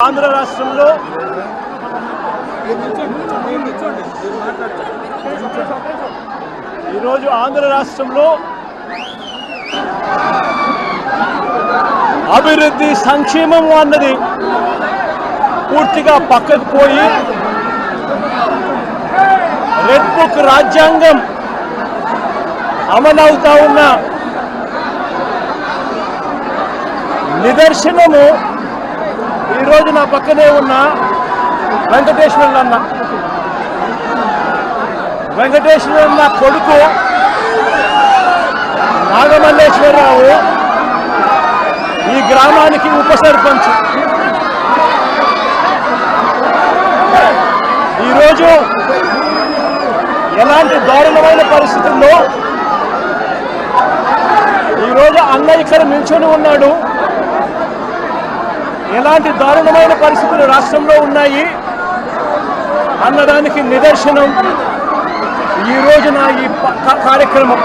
ఆంధ్ర రాష్ట్రంలో ఈరోజు ఆంధ్ర రాష్ట్రంలో అభివృద్ధి సంక్షేమం అన్నది పూర్తిగా పక్కకు పోయి రెడ్ బుక్ రాజ్యాంగం అమలవుతా ఉన్న నిదర్శనము ఈరోజు నా పక్కనే ఉన్న వెంకటేశ్వరుడు అన్న వెంకటేశ్వరుడు అన్న కొడుకు నాగమల్లేశ్వరరావు ఈ గ్రామానికి ఉప సర్పంచ్ ఈరోజు ఎలాంటి దారుణమైన పరిస్థితుల్లో ఈరోజు అన్న ఇక్కడ నిల్చొని ఉన్నాడు. ఎలాంటి దారుణమైన పరిస్థితులు రాష్ట్రంలో ఉన్నాయి అన్నదానికి నిదర్శనం. ఈ రోజున ఈ కార్యక్రమం